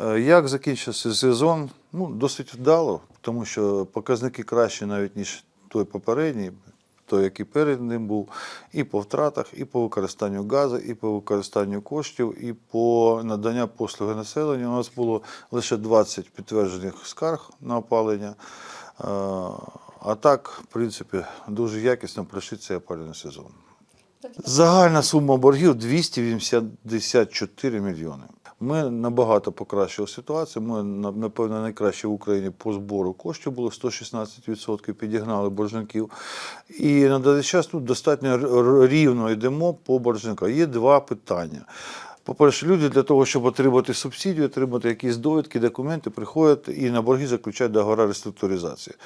Е, Як закінчився сезон? Ну, досить вдало, тому що показники кращі навіть, ніж той попередній, той, який перед ним був, і по втратах, і по використанню газу, і по використанню коштів, і по наданню послуги населенню. У нас було лише 20 підтверджених скарг на опалення. Е, А так, в принципі, дуже якісно пройшли цей опалювальний сезон. Загальна сума боргів 284 мільйони. Ми набагато покращили ситуацію. Ми, напевно, найкраще в Україні по збору коштів було 116%, підігнали боржників. І на даний час тут достатньо рівно йдемо по боржниках. Є два питання. По-перше, люди для того, щоб отримати субсидію, отримати якісь довідки, документи, приходять і на борги заключають договори реструктуризації.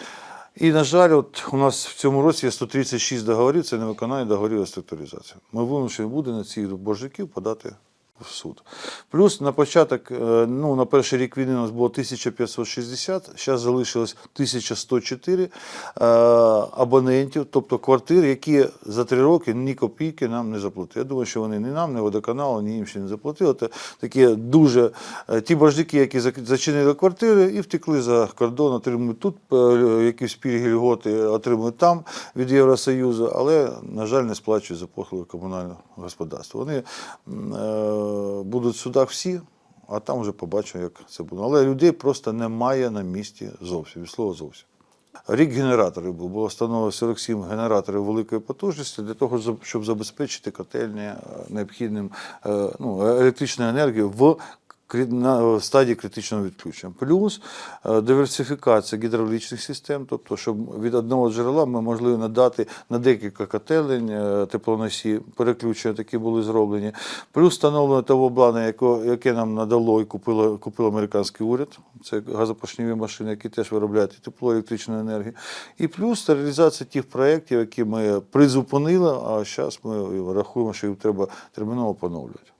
І, на жаль, от у нас в цьому році є 136 договорів, це не виконання договорів реструктуризації. Ми вимушені буде на цих боржників подати в суд. Плюс на початок, е, ну, на перший рік війни у нас було 1560, зараз залишилось 1104 е, абонентів, тобто квартир, які за три роки ні копійки нам не заплатили. Я думаю, що вони ні нам, ні водоканалу, ні інші не заплатили. Це такі дуже е, ті боржники, які зачинили квартири і втекли за кордон, отримують тут якісь пільги, льготи, отримують там від Євросоюзу, але, на жаль, не сплачують за послуги комунального господарства. Вони будуть в судах всі, а там вже побачимо, як це буде. Але людей просто немає на місці зовсім, від слова зовсім. Рік генераторів був, було встановлено 47 генераторів великої потужності для того, щоб- забезпечити котельні е, необхідним е, ну, електричною енергією в на стадії критичного відключення. Плюс е, диверсифікація гідравлічних систем, тобто, щоб від одного джерела ми могли надати на декілька котелень е, теплоносі, переключення такі були зроблені. Плюс встановлено того яко- яке нам надало і купило, купив американський уряд. Це газопоршневі машини, які теж виробляють і тепло, електричну енергію. І плюс реалізація тих проєктів, які ми призупинили, а зараз ми рахуємо, що їх треба терміново поновлювати.